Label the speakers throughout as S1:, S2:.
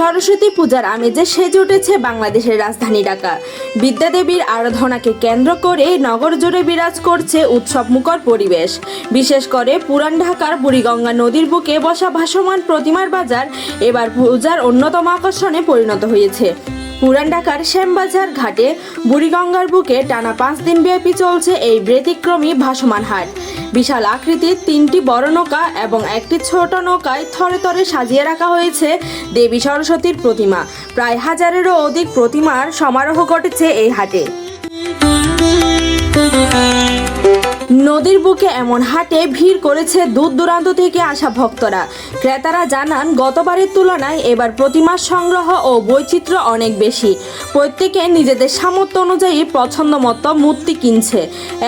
S1: সরস্বতী পূজার আমেজে সেজে উঠেছে বাংলাদেশের রাজধানী ঢাকা। বিদ্যাদেবীর আরাধনাকে কেন্দ্র করে নগর জুড়ে বিরাজ করছে উৎসবমুখর পরিবেশ। বিশেষ করে পুরান ঢাকার বুড়িগঙ্গা নদীর বুকে বসা ভাসমান প্রতিমার বাজার এবার পূজার অন্যতম আকর্ষণে পরিণত হয়েছে। পুরান ঢাকার শ্যামবাজার ঘাটে বুড়িগঙ্গার বুকে টানা পাঁচ দিন ব্যাপী চলছে এই ব্যতিক্রমী ভাসমান হাট। বিশাল আকৃতির তিনটি বড় নৌকা এবং একটি ছোট নৌকায় থরে থরে সাজিয়ে রাখা হয়েছে দেবী সরস্বতীর প্রতিমা। প্রায় হাজারেরও অধিক প্রতিমার সমারোহ ঘটেছে এই হাটে। নদীর বুকে এমন হাটে ভিড় করেছে দূর দূরান্ত থেকে আসা ভক্তরা। ক্রেতারা জানান, গতবারের তুলনায় এবার প্রতিমার সংগ্রহ ও বৈচিত্র্য অনেক বেশি। প্রত্যেকে নিজেদের সামর্থ্য অনুযায়ী পছন্দ মতো মূর্তি কিনছে।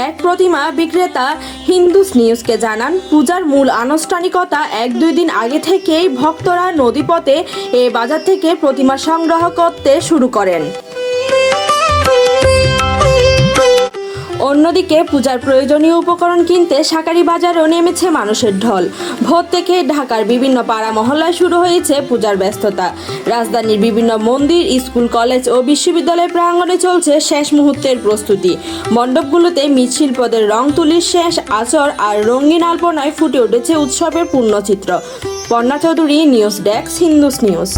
S1: এক প্রতিমা বিক্রেতা হিন্দুস নিউজকে জানান, পূজার মূল আনুষ্ঠানিকতা এক দুই দিন আগে থেকেই ভক্তরা নদীপথে এ বাজার থেকে প্রতিমা সংগ্রহ করতে শুরু করেন। অন্যদিকে পূজার প্রয়োজনীয় উপকরণ কিনতে শাকারি বাজারেও নেমেছে মানুষের ঢল। ভোর থেকে ঢাকার বিভিন্ন পাড়া মহল্লায় শুরু হয়েছে পূজার ব্যস্ততা। রাজধানীর বিভিন্ন মন্দির, স্কুল, কলেজ ও বিশ্ববিদ্যালয় প্রাঙ্গণে চলছে শেষ মুহূর্তের প্রস্তুতি। মণ্ডপগুলোতে মৃৎশিল্পদের রং তুলির শেষ আচর আর রঙিন আলপনায় ফুটে উঠেছে উৎসবের পূর্ণচিত্র। পর্ণা চৌধুরী, নিউজ ডেস্ক, হিন্দুস নিউজ।